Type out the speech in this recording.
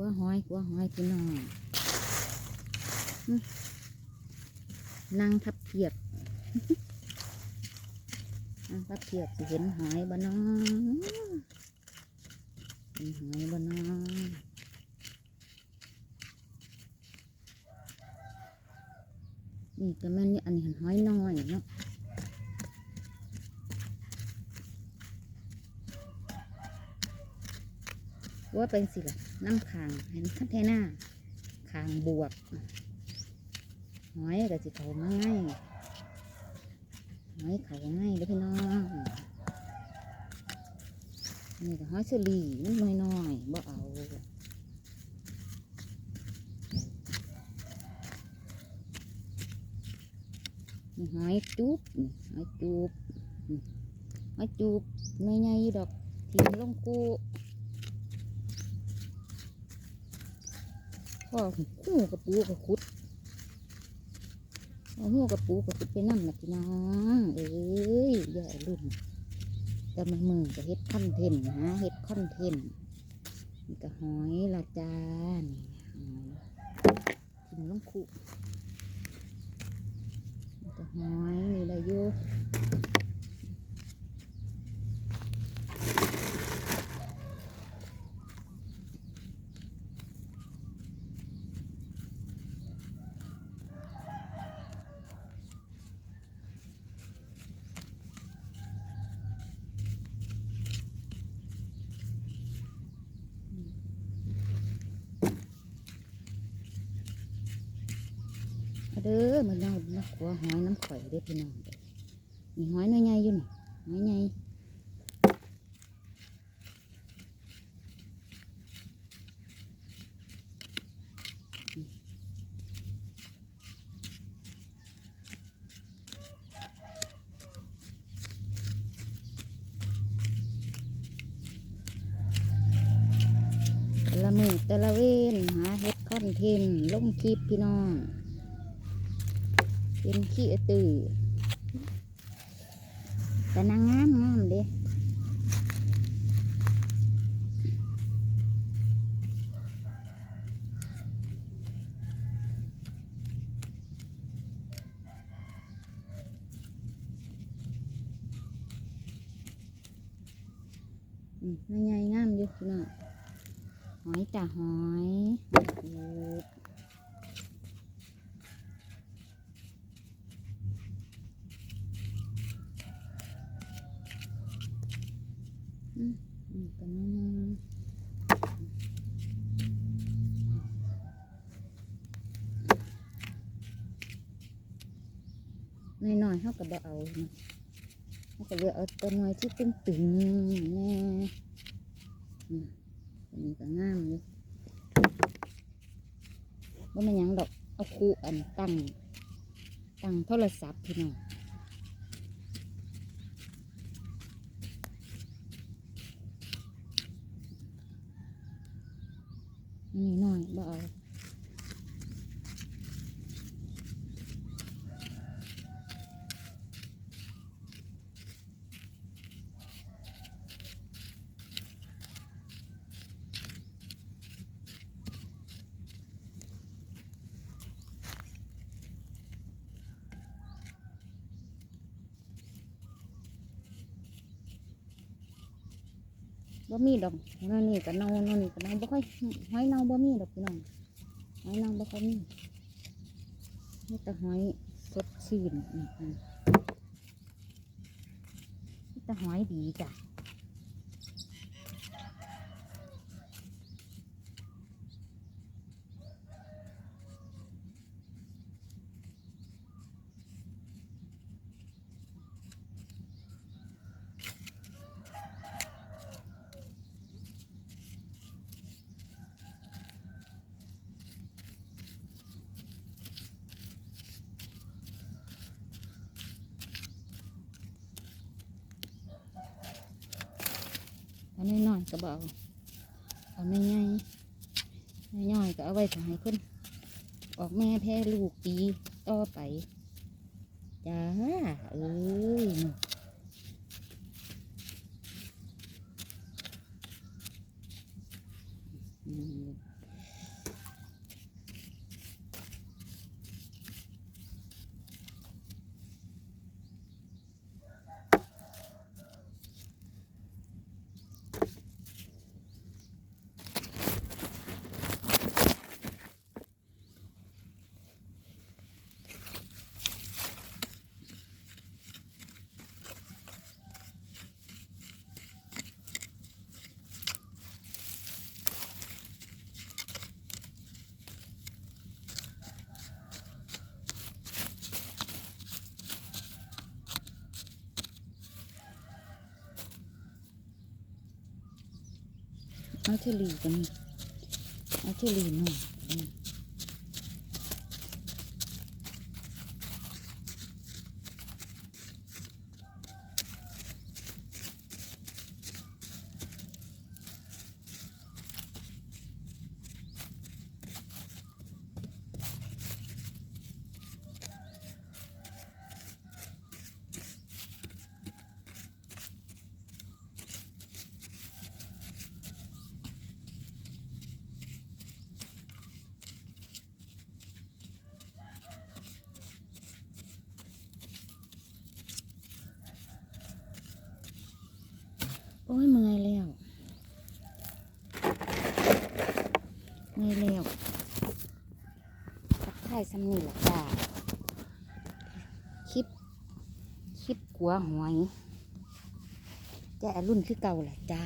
ัวหอยกัวหอยพี่น้องนั่งทับเพียบนั่งทับเพียบสิเห็นหอยบ่น้องเห็นหอยบ่น้องนี่ก็แม่นนี่อันนี้หันหอยน้อยเนาะ ว่าเป็นสิละน้ำคางเห็นคันเทน่าคางบวกหอยก็สิเขาง่ายหอยเขาง่ายเด้อพี่น้องนี่ก็ห้อยเชอรี่มันน้อยๆบ่เอานี่หอยจุ๊บนี่หอยจุ๊บนี่หอยจุ๊บไม่ใหญ่ดอกทิมลงกู พ่อหูกระปูกระคุดเอาหูกระปูกระคุดไปนั่นนะพี่น้องเอ้ยอย่ลุ่นแต่มันมือก็เฮ็ดคอนเทนต์นะเฮ็ดคอนเทนต์นี่ก็หอยละจานกินลงคุนี่ก็หอยนี่ละอยู่ เด้อมันเอามาขัวหอยน้ำข่อยเด้อพี่น้องเด้อนี่หอยน้อยใหญ่อยู่นี่หอยใหญ่แต่ละมือแต่ละเว้นหาเฮ็ดคอนเทนต์ลงคลิปพี่น้อง เป็นขี้ตื่อแต่นางงามงามเด้อืมนใหญ่งามอยู่พี่น้องหอยจ่าหอยโอ้อืมก็ น้องน้อยๆเขาก็บ่เอาเขาก็เลือกเอาตัวน้อยที่ตึงตึงๆแน่มันนี้ก็งามเลยว่ามันยังดอกเอาคูอันตั้งตั้งโทรศัพท์พี่น้อง นี่น้อยบ่เอา บ่มีดอกนั่นนี่ก็เน่านั่นนี่ก็เน่าบ่ค่อยหอยเน่าบ่มีดอกพี่น้องหอยเน่าบ่ค่อยมีมีแต่หอยสดชื่นนี่แต่หอยดีจ้ะ อันน้อยๆก็บ่เอาเอาไม่ง่ายน้อยๆก็เอาไว้ถ่ายคนออกแม่แพ้ลูกปีต่อไป จ้า เอ้ยอืม เอาเชอรี่กันเอาเชอรี่หน่อยอืม โอ้ยเมื่อยแล้วเมื่อยแล้วทักทายสำนีละจ้าคลิป คลิปกัวหวยแจ้รุ่นคือเก่าละจ้า